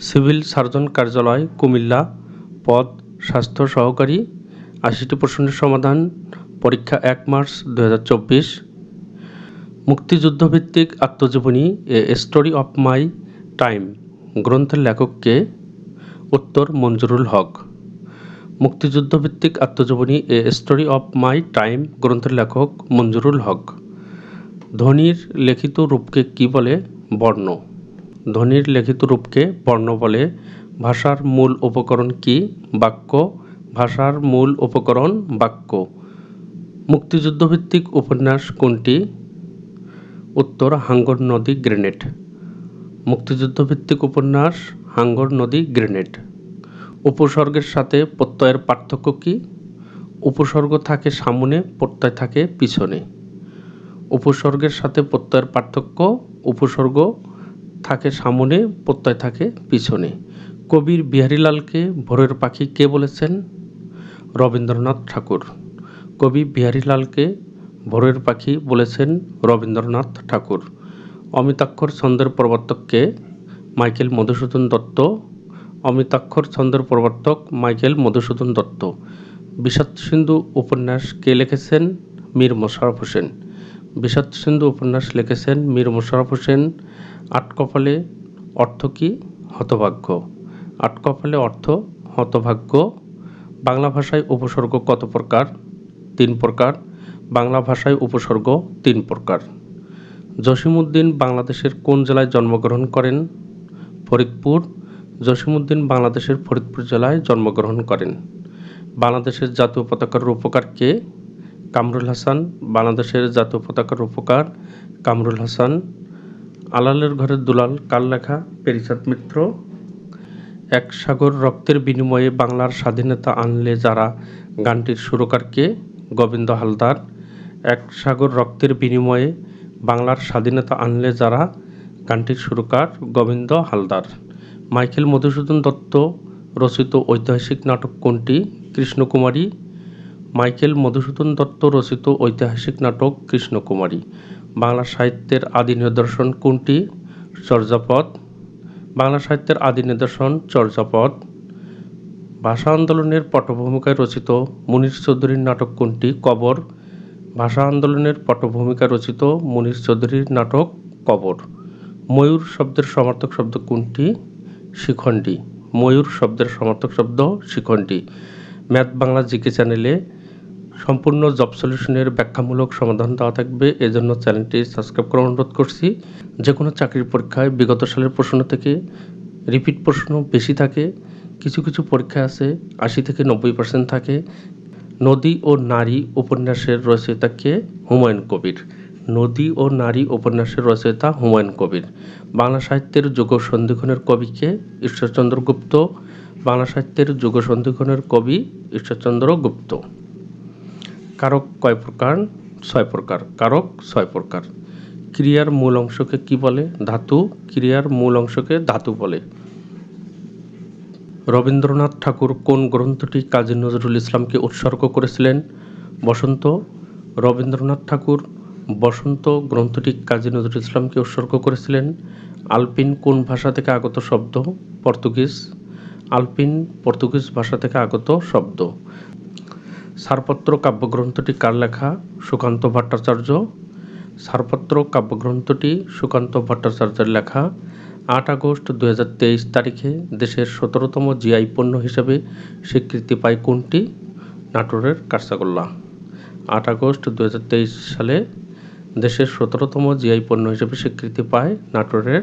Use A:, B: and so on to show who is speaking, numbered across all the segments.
A: Civil surgeon কার্যালয়, কুমিল্লা। পদ, স্বাস্থ্য সহকারী। আশিটি প্রশ্নের সমাধান, পরীক্ষা এক মার্চ দু হাজার চব্বিশ। মুক্তিযুদ্ধভিত্তিক আত্মজীবনী, a story of my time, গ্রন্থের লেখককে উত্তর, মঞ্জুরুল হক। মুক্তিযুদ্ধভিত্তিক আত্মজীবনী, a story of my time, গ্রন্থের লেখক মঞ্জুরুল হক। ধ্বনির লিখিত রূপকে কি বলে? বর্ণ। ধ্বনির লিখিত রূপকে বর্ণ বলে। ভাষার মূল উপকরণ কি? বাক্য। ভাষার মূল উপকরণ বাক্য। মুক্তিযুদ্ধভিত্তিক উপন্যাস কোনটি? উত্তর, হাঙ্গর নদী গ্রেনেড। মুক্তিযুদ্ধভিত্তিক উপন্যাস, হাঙ্গর নদী গ্রেনেড। উপসর্গের সাথে প্রত্যয়ের পার্থক্য কি? উপসর্গ থাকে সামনে, প্রত্যয় থাকে পিছনে। উপসর্গের সাথে প্রত্যয়ের পার্থক্য, উপসর্গ থাকে সামনে, প্রত্যয় থাকে পিছনে। কবির বিহারীলালকে ভোরের পাখি কে বলেছেন? রবীন্দ্রনাথ ঠাকুর। কবি বিহারীলালকে ভোরের পাখি বলেছেন রবীন্দ্রনাথ ঠাকুর। অমিতাক্ষর ছন্দের প্রবর্তককে মাইকেল মধুসূদন দত্ত। অমিতাক্ষর ছন্দের প্রবর্তক মাইকেল মধুসূদন দত্ত। বিষাদ সিন্ধু উপন্যাস কে লিখেছেন? মীর মোশাররফ হোসেন। বিষাদ সিন্ধু উপন্যাস লিখেছেন মীর মোশাররফ হোসেন। আটকপালে অর্থ কী? হতভাগ্য। আটকপালে অর্থ হতভাগ্য। বাংলা ভাষায় উপসর্গ কত প্রকার? তিন প্রকার। বাংলা ভাষায় উপসর্গ তিন প্রকার। জসিমউদ্দিন বাংলাদেশের কোন জেলায় জন্মগ্রহণ করেন? ফরিদপুর। জসিমউদ্দিন বাংলাদেশের ফরিদপুর জেলায় জন্মগ্রহণ করেন। বাংলাদেশের জাতীয় পতাকার রূপকার কে? কামরুল হাসান, বাংলাদেশের জাতীয় পতাকার উপকার কামরুল হাসান, আলালের ঘরের দুলাল কার লেখা পেরিচাঁদ মিত্র। এক সাগর রক্তের বিনিময়ে বাংলার স্বাধীনতা আনলে যারা গানটির সুরকার কে? গোবিন্দ হালদার। এক সাগর রক্তের বিনিময়ে বাংলার স্বাধীনতা আনলে যারা গানটির সুরকার গোবিন্দ হালদার। মাইকেল মধুসূদন দত্ত রচিত ঐতিহাসিক নাটক কোনটি? কৃষ্ণকুমারী মাইকেল মধুসূদন দত্ত রচিত ঐতিহাসিক নাটক কৃষ্ণকুমারী। বাংলা সাহিত্যের আদি নিদর্শন কোনটি? চর্যাপদ। বাংলা সাহিত্যের আদি নিদর্শন চর্যাপদ। ভাষা আন্দোলনের পটভূমিকায় রচিত মুনির চৌধুরীর নাটক কোনটি? কবর। ভাষা আন্দোলনের পটভূমিকায় রচিত মুনির চৌধুরীর নাটক কবর। ময়ূর শব্দের সমার্থক শব্দ কোনটি? শিখণ্ডী। ময়ূর শব্দের সমার্থক শব্দ শিখণ্ডী। ম্যাথ বাংলা জিকে চ্যানেলে সম্পূর্ণ জব সলিউশনের ব্যাখ্যামূলক সমাধান দেওয়া থাকবে। এজন্য চ্যানেলটি সাবস্ক্রাইব করার অনুরোধ করছি। যে কোনো চাকরির পরীক্ষায় বিগত সালের প্রশ্ন থেকে রিপিট প্রশ্ন বেশি থাকে, কিছু কিছু পরীক্ষা আছে আশি থেকে নব্বই পার্সেন্ট থাকে। নদী ও নারী উপন্যাসের রচয়িতাকে হুমায়ুন কবির। নদী ও নারী উপন্যাসের রচয়িতা হুমায়ুন কবির। বাংলা সাহিত্যের যুগ সন্ধিক্ষণের কবিকে ঈশ্বরচন্দ্র গুপ্ত। বাংলা সাহিত্যের যুগ সন্ধিক্ষণের কবি ঈশ্বরচন্দ্র গুপ্ত। কারক কয় প্রকার? ছয় প্রকার। কারক ছয় প্রকার। ক্রিয়ার মূল অংশকে কি বলে? ধাতু। ক্রিয়ার মূল অংশকে ধাতু বলে। রবীন্দ্রনাথ ঠাকুর কোন গ্রন্থটি কাজী নজরুল ইসলামকে উৎসর্গ করেছিলেন? বসন্ত। রবীন্দ্রনাথ ঠাকুর বসন্ত গ্রন্থটি কাজী নজরুল ইসলামকে উৎসর্গ করেছিলেন? আলপিন কোন ভাষা থেকে আগত শব্দ? পর্তুগিজ। আলপিন পর্তুগিজ ভাষা থেকে আগত শব্দ। ছাড়পত্র কাব্যগ্রন্থটি কার লেখা? সুকান্ত ভট্টাচার্য। ছাড়পত্র কাব্যগ্রন্থটি সুকান্ত ভট্টাচার্যের লেখা। আট আগস্ট দু হাজার তেইশ তারিখে দেশের সতেরোতম জিআই পণ্য হিসেবে স্বীকৃতি পায় কোনটি? নাটোরের কাঁচাগোল্লা আট আগস্ট দু হাজার তেইশ সালে দেশের সতেরোতম জিআই পণ্য হিসেবে স্বীকৃতি পায় নাটোরের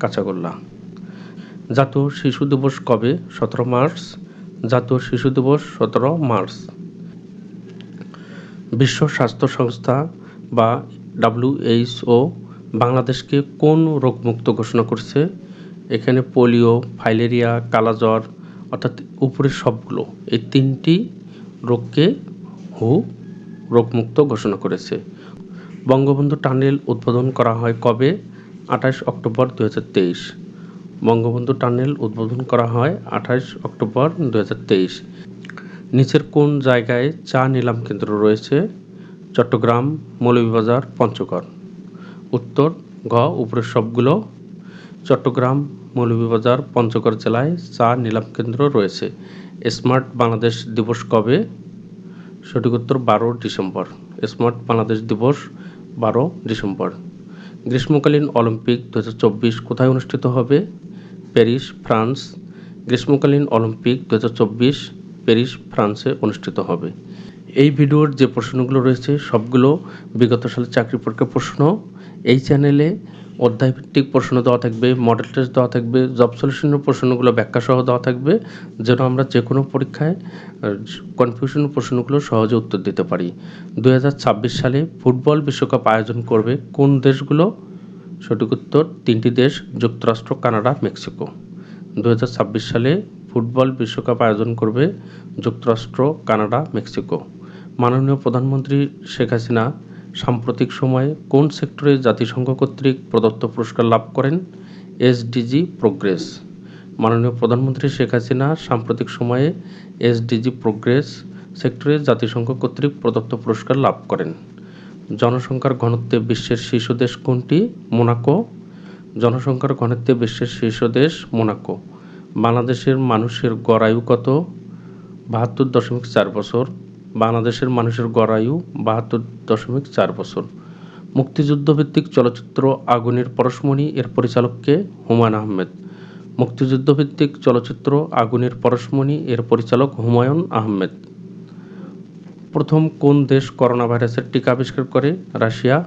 A: কাঁচাগোল্লা। জাতীয় শিশু দিবস কবে? সতেরো মার্চ। জাতীয় শিশু দিবস সতেরো মার্চ। বিশ্ব স্বাস্থ্য সংস্থা বা ডাব্লিউএইচও বাংলাদেশকে কোন রোগমুক্ত ঘোষণা করছে? এখানে পোলিও, ফাইলেরিয়া, কালাজ্বর, অর্থাৎ উপরের সবগুলো, এই তিনটি রোগকে হু রোগমুক্ত ঘোষণা করেছে। বঙ্গবন্ধু টানেল উদ্বোধন করা হয় কবে? আঠাশ অক্টোবর দু হাজার তেইশ। বঙ্গবন্ধু টানেল উদ্বোধন করা হয় আঠাশ অক্টোবর দু হাজার তেইশ। নিচের কোন জায়গায় চা নিলাম কেন্দ্র রয়েছে? চট্টগ্রাম, মৌলভীবাজার, পঞ্চগড়। উত্তর, ঘ, উপরের সবগুলো। চট্টগ্রাম, মৌলভীবাজার, পঞ্চগড় জেলায় চা নিলাম কেন্দ্র রয়েছে। স্মার্ট বাংলাদেশ দিবস কবে? সঠিক উত্তর, বারো ডিসেম্বর। স্মার্ট বাংলাদেশ দিবস, বারো ডিসেম্বর। গ্রীষ্মকালীন অলিম্পিক দু হাজার চব্বিশ কোথায় অনুষ্ঠিত হবে? Paris, France. গ্রীষ্মকালীন অলিম্পিক দু হাজার চব্বিশ প্যারিস, ফ্রান্সে অনুষ্ঠিত হবে। এই ভিডিওর যে প্রশ্নগুলো রয়েছে, সবগুলো বিগত সালের চাকরি পরীক্ষার প্রশ্ন। এই চ্যানেলে অধ্যায়ভিত্তিক প্রশ্ন দেওয়া থাকবে মডেল টেস্ট দেওয়া থাকবে জব সলিউশনের প্রশ্নগুলো ব্যাখ্যা সহ দেওয়া থাকবে, যেন আমরা যে কোনো পরীক্ষায় কনফিউশন প্রশ্নগুলো সহজে উত্তর দিতে পারি। দু হাজার ছাব্বিশ সালে ফুটবল বিশ্বকাপ আয়োজন করবে কোন দেশগুলো? সঠিক উত্তর, তিনটি দেশ, যুক্তরাষ্ট্র, কানাডা, মেক্সিকো। দু হাজার ছাব্বিশ সালে ফুটবল বিশ্বকাপ আয়োজন করবে যুক্তরাষ্ট্র, কানাডা, মেক্সিকো। মাননীয় প্রধানমন্ত্রী শেখ হাসিনা সাম্প্রতিক সময়ে কোন সেক্টরে জাতিসংঘ কর্তৃক প্রদত্ত পুরস্কার লাভ করেন? SDG progress. মাননীয় প্রধানমন্ত্রী শেখ হাসিনা সাম্প্রতিক সময়ে এসডিজি প্রোগ্রেস সেক্টরে জাতিসংঘ কর্তৃক প্রদত্ত পুরস্কার লাভ করেন। জনসংখ্যার ঘনত্বে বিশ্বের শীর্ষ দেশ কোনটি? মোনাকো। জনসংখ্যার ঘনত্বে বিশ্বের শীর্ষ দেশ মোনাকো। বাংলাদেশের মানুষের গড় আয়ু কত? বাহাত্তর দশমিক চার বছর। বাংলাদেশের মানুষের গড় আয়ু বাহাত্তর দশমিক চার বছর। মুক্তিযুদ্ধভিত্তিক চলচ্চিত্র আগুনের পরশমণি এর পরিচালককে হুমায়ুন আহমেদ। মুক্তিযুদ্ধভিত্তিক চলচ্চিত্র আগুনের পরশমণি এর পরিচালক হুমায়ুন আহমেদ। প্রথম কোন দেশ করোনা ভাইরাসের টিকা আবিষ্কার করে? রাশিয়া।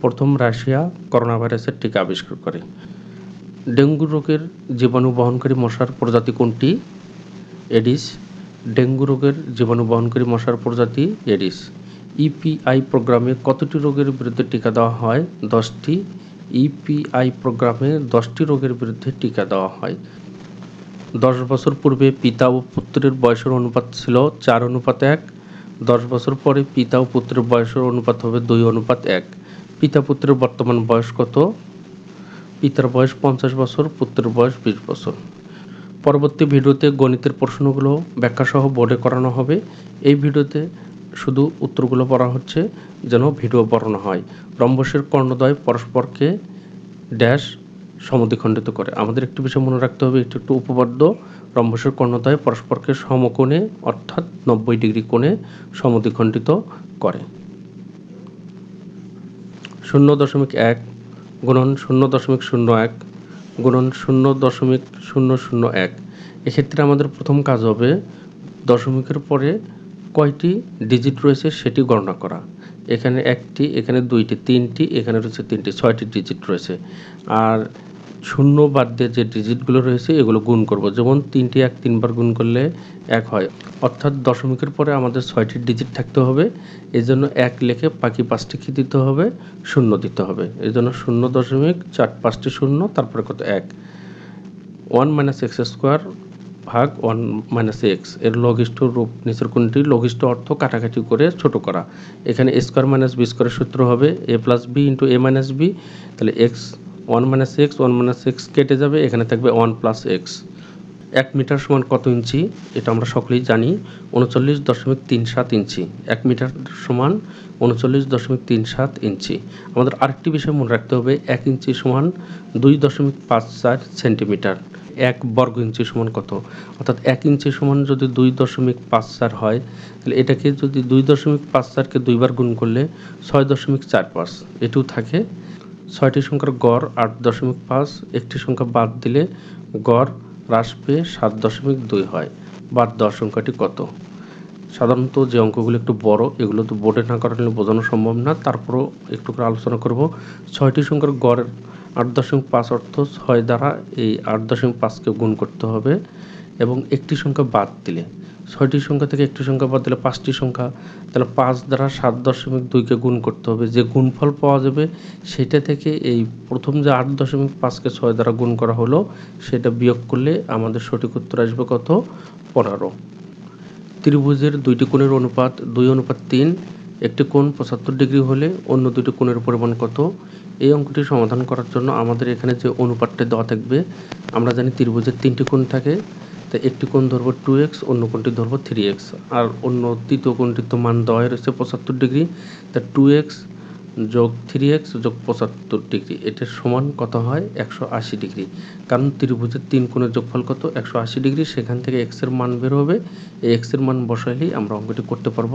A: প্রথম রাশিয়া করোনা ভাইরাসের টিকা আবিষ্কার করে। ডেঙ্গু রোগের জীবাণু বহনকারী মশার প্রজাতি কোনটি? এডিস। ডেঙ্গু রোগের জীবাণু বহনকারী মশার প্রজাতি এডিস। ইপিআই প্রোগ্রামে কতটি রোগের বিরুদ্ধে টিকা দেওয়া হয়? দশটি। ইপিআই প্রোগ্রামে দশটি রোগের বিরুদ্ধে টিকা দেওয়া হয়। দশ বছর পূর্বে পিতা ও পুত্রের বয়সের অনুপাত ছিল চার অনুপাত এক। দশ বছর পরে পিতা ও পুত্রের বয়সের অনুপাত হবে দুই অনুপাত এক। পিতা পুত্রের বর্তমান বয়স কত? পিতার বয়স পঞ্চাশ বছর, পুত্রের বয়স বিশ বছর। পরবর্তী ভিডিওতে গণিতের প্রশ্নগুলো ব্যাখ্যাসহ বোর্ডে করানো হবে। এই ভিডিওতে শুধু উত্তরগুলো পড়া হচ্ছে, যেন ভিডিও বর্ণনা হয়। রম্বসের কর্ণদ্বয় পরস্পরকে ড্যাশ সমদ্বিখণ্ডিত করে। আমাদের একটি বিষয় মনে রাখতে হবে, এটি একটু উপপাদ্য। রম্বসের কর্ণদ্বয় পরস্পরকে সমকোণে, অর্থাৎ নব্বই ডিগ্রি কোণে সমদ্বিখণ্ডিত করে। শূন্য দশমিক এক গুণন শূন্য দশমিক শূন্য এক, গুণন শূন্য দশমিক শূন্য শূন্য এক। এক্ষেত্রে আমাদের প্রথম কাজ হবে দশমিকের পরে কয়টি ডিজিট রয়েছে সেটি গণনা করা। এখানে একটি, এখানে দুইটি, তিনটি, এখানে রয়েছে তিনটি, ছয়টি ডিজিট রয়েছে। আর শূন্য বাদ দিয়ে যে ডিজিটগুলো রয়েছে, এগুলো গুণ করব। যেমন তিনটি এক তিনবার গুণ করলে এক হয়। অর্থাৎ দশমিকের পরে আমাদের ছয়টি ডিজিট থাকতে হবে। এই জন্য এক লেখে বাকি পাঁচটি কী দিতে হবে? শূন্য দিতে হবে। এই জন্য শূন্য দশমিক, চার পাঁচটি শূন্য, তারপরে কত? এক। ওয়ান মাইনাস এক্স স্কোয়ার ভাগ ওয়ান মাইনাস এক্স। এর লঘিষ্ঠ রূপ, নিচের কোনটি লঘিষ্ঠ অর্থ কাটাকাটি করে ছোট করা। এখানে স্কোয়ার মাইনাস বি স্কোয়ারের সূত্র হবে, a plus b into a minus b. তাহলে x one minus x one minus x কেটে যাবে, এখানে থাকবে ওয়ান প্লাস এক্স এক মিটার সমান কত ইঞ্চি? এটা আমরা সকলেই জানি, উনচল্লিশ দশমিক তিন সাত ইঞ্চি। এক মিটার সমান উনচল্লিশ দশমিক তিন সাত ইঞ্চি। আমাদের আরেকটি বিষয় মনে রাখতে হবে, এক ইঞ্চি সমান দুই দশমিক পাঁচ চার সেন্টিমিটার। এক বর্গ ইঞ্চি সমান কত? অর্থাৎ এক ইঞ্চি সমান যদি দুই দশমিক পাঁচ চার হয়, তাহলে এটাকে যদি দুই দশমিক পাঁচ চারকে দুইবার গুণ করলে ছয় দশমিক চার পাঁচ। এটিও থাকে ছয়টি সংখ্যার গড় আট দশমিক পাঁচ, একটি সংখ্যা বাদ দিলে গড় হ্রাস পেয়ে সাত দশমিক দুই হয়। বাদ দেওয়ার সংখ্যাটি কত? সাধারণত যে অঙ্কগুলো একটু বড়, এগুলো তো বোর্ডে না করালে বোঝানো সম্ভব না। তারপরও একটু করে আলোচনা করব। ছয়টি সংখ্যার গড়ের আট দশমিক পাঁচ অর্থ ছয় দ্বারা এই আট দশমিক পাঁচকে গুণ করতে হবে এবং একটি সংখ্যা বাদ দিলে ছয়টি সংখ্যা থেকে একটি সংখ্যা বাদ দিলে পাঁচটি সংখ্যা, তাহলে পাঁচ দ্বারা সাত দশমিক দুইকে গুণ করতে হবে। যে গুণফল পাওয়া যাবে, সেটা থেকে এই প্রথম যে আট দশমিক পাঁচকে ছয় দ্বারা গুণ করা হলো, সেটা বিয়োগ করলে আমাদের সঠিক উত্তর আসবে কত? পনেরো। ত্রিভুজের দুইটি কোণের অনুপাত দুই, অনুপাত তিন। একটি কোণ পঁচাত্তর ডিগ্রি হলে অন্য দুটি কোণের পরিমাণ কত? এই অঙ্কটি সমাধান করার জন্য আমাদের এখানে যে অনুপাতটা দেওয়া থাকবে, আমরা জানি ত্রিভুজের তিনটি কোণ থাকে। তা একটি কোণ ধরবো টু এক্স অন্য কোণটি ধরবো থ্রি এক্স আর অন্য তৃতীয় কোণটির তো মান দেওয়াই রয়েছে পঁচাত্তর ডিগ্রি। তা টু এক্স যোগ থ্রি এক্স যোগ পঁচাত্তর ডিগ্রি। এটার সমান কত হয়? একশো আশি ডিগ্রি। কারণ ত্রিভুজের তিন কোণের যোগফল কত? একশো আশি ডিগ্রি। সেখান থেকে এক্সের মান বের হবে। এই এক্সের মান বসাইলেই আমরা অঙ্কটি করতে পারব।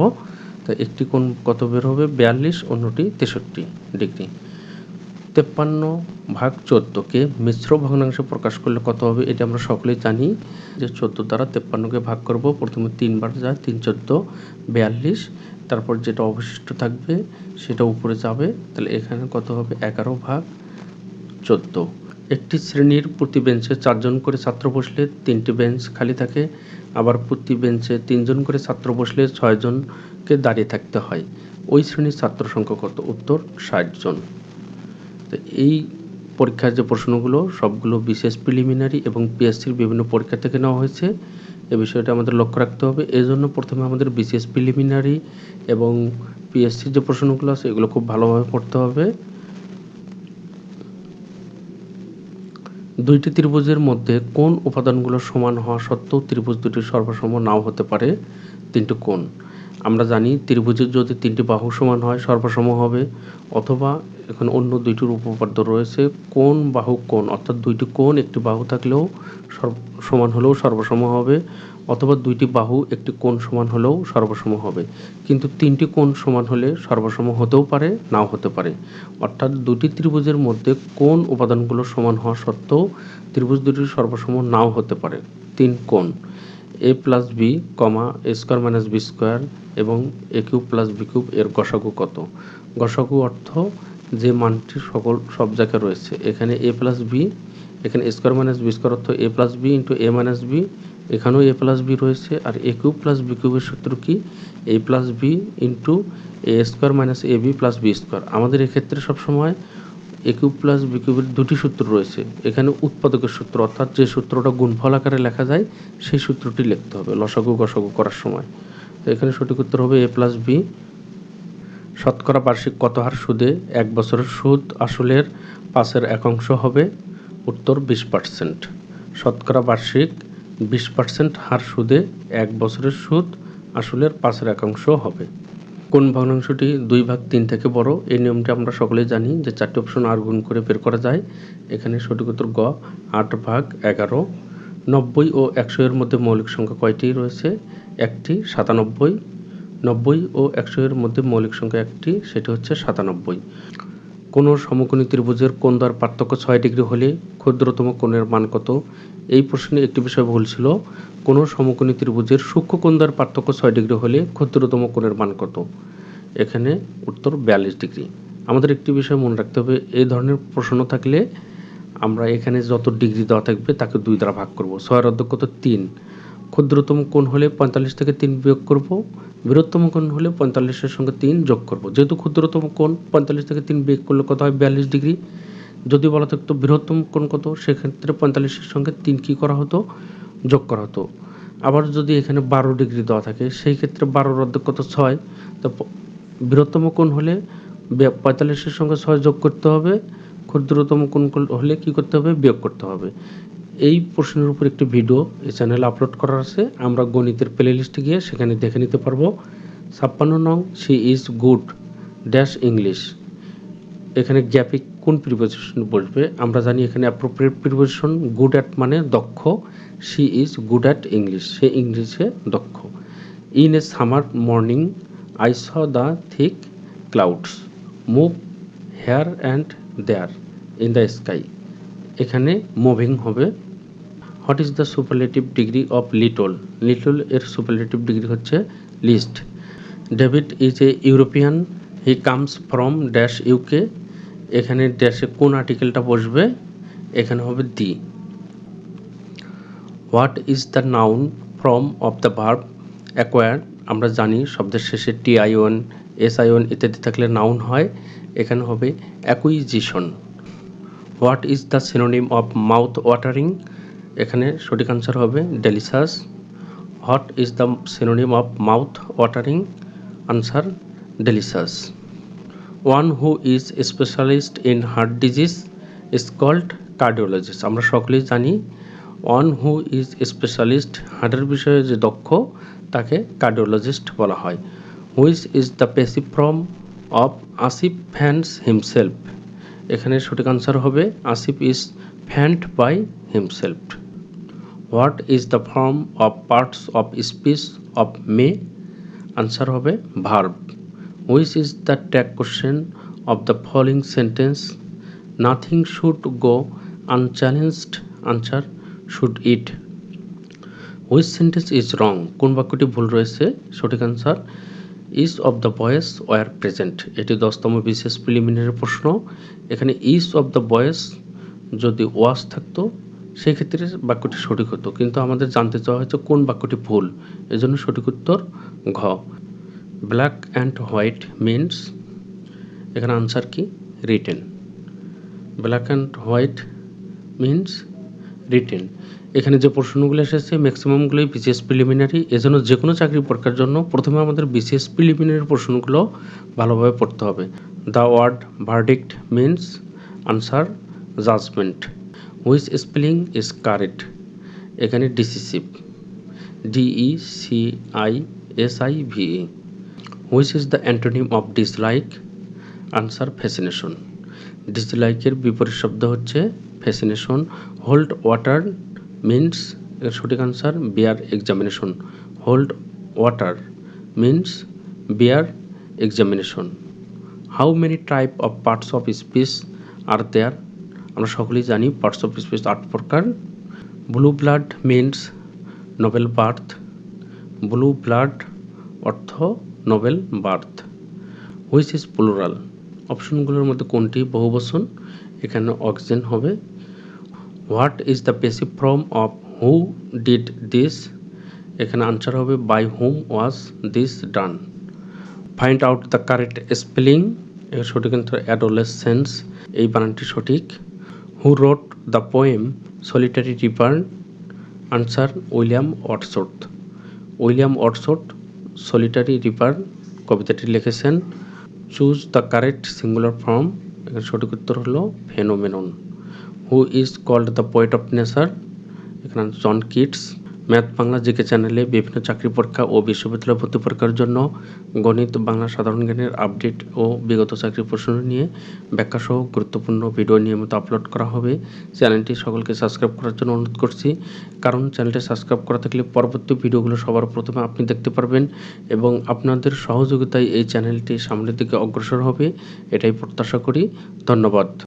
A: তা একটি কোণ কত বের হবে? বিয়াল্লিশ, অন্যটি তেষট্টি ডিগ্রি। তেপ্পান্ন ভাগ চোদ্দোকে মিশ্র ভগ্নাংশে প্রকাশ করলে কত হবে? এটা আমরা সকলেই জানি যে চোদ্দ দ্বারা তেপ্পান্নকে ভাগ করব। প্রথমে তিনবার যায়, তিন চোদ্দ, বিয়াল্লিশ। তারপর যেটা অবশিষ্ট থাকবে, সেটা উপরে যাবে। তাহলে এখানে কত হবে? এগারো ভাগ চোদ্দ। একটি শ্রেণির প্রতি বেঞ্চে চারজন করে ছাত্র বসলে তিনটি বেঞ্চ খালি থাকে। আবার প্রতি বেঞ্চে তিনজন করে ছাত্র বসলে ছয়জনকে দাঁড়িয়ে থাকতে হয়। ওই শ্রেণির ছাত্র সংখ্যা কত? উত্তর ষাট জন। তো এই পরীক্ষার যে প্রশ্নগুলো, সবগুলো বিশেষ প্রিলিমিনারি এবং পিএসসির বিভিন্ন পরীক্ষা থেকে নেওয়া হয়েছে। এ বিষয়টা আমাদের লক্ষ্য রাখতে হবে। এই জন্য প্রথমে আমাদের বিশেষ প্রিলিমিনারি এবং পিএসসির যে প্রশ্নগুলো আছে, এগুলো খুব ভালোভাবে পড়তে হবে। দুইটি ত্রিভুজের মধ্যে কোন উপাদানগুলো সমান হওয়া সত্ত্বেও ত্রিভুজ দুটি সর্বসম নাও হতে পারে। তিনটি কোণ। আমরা জানি ত্রিভুজের যদি তিনটি বাহু সমান হয় সর্বসম হবে। অথবা এখানে অন্য দুইটির উপপাদ্য রয়েছে, কোন বাহু কোণ অর্থাৎ দুইটি কোণ, একটি বাহু থাকলেও সমান হলেও সর্বসম হবে, অথবা দুইটি বাহু, একটি কোণ সমান হলেও সর্বসম হবে। কিন্তু তিনটি কোণ সমান হলে সর্বসম হতেও পারে, নাও হতে পারে। অর্থাৎ দুটি ত্রিভুজের মধ্যে কোন উপাদানগুলো সমান হওয়া সত্ত্বেও ত্রিভুজ দুটির সর্বসম নাও হতে পারে। তিন কোণ। A plus b comma a square minus b square এবং a cube plus b cube এর গসাগু কত? গসাগু অর্থ যে মানটি সকল, সব জায়গায় রয়েছে। এখানে এ প্লাস বি এখানে স্কোয়ার মাইনাস বি স্কোয়ার অর্থ a plus b into a minus b এখানেও এ প্লাস বি রয়েছে। আর এ কিউব প্লাস বি কিউবের সূত্র কি? A plus b into a square minus a b plus b square আমাদের এক্ষেত্রে সবসময় এ কিউব প্লাস বি কিউবের দুটি সূত্র রয়েছে। এখানে উৎপাদকের সূত্র, অর্থাৎ যে সূত্রটা গুণফল আকারে লেখা যায়, সেই সূত্রটি লিখতে হবে লসাগু গসাগু করার সময়। তো এখানে সঠিক উত্তর হবে এ প্লাস বি। শতকরা বার্ষিক কত হার সুদে এক বছরের সুদ আসলের পাঁচের একাংশ হবে? উত্তর বিশ পার্সেন্ট। শতকরা বার্ষিক বিশ পার্সেন্ট হার সুদে এক বছরের সুদ আসলের পাঁচের একাংশ হবে। কোন ভগ্নাংশটি দুই ভাগ তিন থেকে বড়, এই নিয়মটি আমরা সকলেই জানি যে চারটি অপশন আর গুণ করে বের করা যায়। এখানে সঠিক উত্তর গ, আট ভাগ এগারো। নব্বই ও একশো এর মধ্যে মৌলিক সংখ্যা কয়টি রয়েছে? একটি, সাতানব্বই। নব্বই ও একশো এর মধ্যে মৌলিক সংখ্যা একটি, সেটি হচ্ছে সাতানব্বই। কোনো সমকোণী ত্রিভুজের কোণ দ্বার পার্থক্য ছয় ডিগ্রি হলে ক্ষুদ্রতম কোণের মান কত? এই প্রশ্নে একটি বিষয় ভুল ছিল। কোনো সমকোণী ত্রিভুজের সূক্ষ্ম কোণ দ্বার পার্থক্য ছয় ডিগ্রি হলে ক্ষুদ্রতম কোণের মান কত? এখানে উত্তর বিয়াল্লিশ ডিগ্রি। আমাদের একটি বিষয় মনে রাখতে হবে, এই ধরনের প্রশ্ন থাকলে আমরা এখানে যত ডিগ্রি দেওয়া থাকবে তাকে দুই দ্বারা ভাগ করব। ছয়ের অর্ধ কত তিন। ক্ষুদ্রতম কোণ হলে পঁয়তাল্লিশ থেকে তিন বিয়োগ করব, বৃহত্তম কোণ হলে পঁয়তাল্লিশের সঙ্গে তিন যোগ করব। যেহেতু ক্ষুদ্রতম কোণ পঁয়তাল্লিশ থেকে তিন বিয়োগ করলে কত হয়? বিয়াল্লিশ ডিগ্রি। যদি বলা থাকতো বৃহত্তম কোণ কত? সেক্ষেত্রে পঁয়তাল্লিশের সঙ্গে তিন কী করা হতো? যোগ করা হতো। আবার যদি এখানে বারো ডিগ্রি দেওয়া থাকে, সেই ক্ষেত্রে বারোর অর্ধেক কত? ছয়। তো বৃহত্তম কোণ হলে পঁয়তাল্লিশের সঙ্গে ছয় যোগ করতে হবে। ক্ষুদ্রতম কোণ হলে কি করতে হবে? বিয়োগ করতে হবে। এই প্রশ্নের উপর একটি ভিডিও এই চ্যানেলে আপলোড করা আছে। আমরা গণিতের প্লে লিস্টে গিয়ে সেখানে দেখে নিতে পারব। ছাপ্পান্ন নং she is good dash English এখানে গ্যাপিক কোন প্রিপোজিশন বসবে আমরা জানি এখানে অ্যাপ্রোপ্রিয়েট প্রিপোজিশন গুড অ্যাট মানে দক্ষ। She is good at English সে ইংলিশে দক্ষ। In a summer morning I saw the thick clouds move here and there in the sky এখানে মুভিং হবে। What is the superlative degree of little little এর superlative degree হচ্ছে least David is a European he comes from dash UK এখানে ড্যাশে কোন আর্টিকেলটা বসবে? এখানে হবে the what is the noun from of the verb acquire আমরা জানি শব্দের শেষে T I one S I one ইত্যাদি থাকলে নাউন হয়। এখানে হবে acquisition what is the synonym of mouth watering এখানে সঠিক আনসার হবে delicious what is the synonym of mouth watering answer delicious one who is specialist in heart disease is called cardiologist আমরা সকলেই জানি ওয়ান হু ইজ স্পেশালিস্ট হার্টের বিষয়ে যে দক্ষ, তাকে কার্ডিওলজিস্ট বলা হয়। Which is the passive from of Asif fans himself এখানে সঠিক আনসার হবে Asif is fanned by himself what is the form of parts of speech of may answer হবে verb which is the tag question of the following sentence nothing should go unchallenged answer should it which sentence is wrong কোন বাক্যটি ভুল রয়েছে? সঠিক answer is of the boys were present এটি দশতম বিশেষ preliminary প্রশ্ন। এখানে ইজ অফ দ্য বয়েস যদি ওয়াস থাকতো সেক্ষেত্রে বাক্যটি সঠিক হতো। কিন্তু আমাদের জানতে চাওয়া হয়েছে কোন বাক্যটি ভুল। এজন্য সঠিক উত্তর ঘ। ব্ল্যাক অ্যান্ড হোয়াইট মিনস, এখানে আনসার কি? Written. Black and white means, written. এখানে যে প্রশ্নগুলো এসেছে, ম্যাক্সিমামগুলোই বিসিএস প্রিলিমিনারি। এজন্য যে কোনো চাকরি পরীক্ষার জন্য প্রথমে আমাদের বিসিএস প্রিলিমিনারি প্রশ্নগুলো ভালোভাবে পড়তে হবে। The word verdict means, answer judgement. Which spelling is correct এখানে decisive D E C I S I V E which is the antonym of dislike answer fascination ডিসলাইকের বিপরীত শব্দ হচ্ছে ফ্যাসিনেশন হোল্ড ওয়াটার মিনস এর সঠিক answer bear examination hold water means bear examination how many type of parts of speech are there আমরা সকলেই জানি parts of speech আট প্রকার। Blue blood means noble birth. Blue blood অর্থ noble birth. Which is plural? অপশনগুলোর মধ্যে কোনটি বহুবচন? এখানে অক্সিজেন হবে। What is the passive form of who did this? এখানে আনসার হবে by whom was this done. Find out the correct spelling. এর সঠিক কিন্তু অ্যাডোলেসেন্স। এই বানানটি সঠিক। Who wrote the poem solitary reaper answer William Wordsworth William Wordsworth solitary reaper কবিতাটি লিখেছেন। Choose the correct singular form এখানে সঠিক উত্তর হলো phenomenon who is called the poet of nature এখানে John Keats math Bangla GK চ্যানেলে বিভিন্ন চাকরি পরীক্ষা ও বিশ্ববিদ্যালয় ভর্তি পরীক্ষার জন্য গণিত, বাংলা সাধারণ জ্ঞানের আপডেট ও বিগত চাকরি প্রশ্ন নিয়ে ব্যাখ্যা সহ গুরুত্বপূর্ণ ভিডিও নিয়মিত আপলোড করা হবে। চ্যানেলটি সকলকে সাবস্ক্রাইব করার জন্য অনুরোধ করছি। কারণ চ্যানেলটি সাবস্ক্রাইব করা থাকলে পরবর্তী ভিডিওগুলো সবার প্রথমে আপনি দেখতে পারবেন এবং আপনাদের সহযোগিতায় এই চ্যানেলটি সামনের দিকে অগ্রসর হবে, এটাই প্রত্যাশা করি। ধন্যবাদ।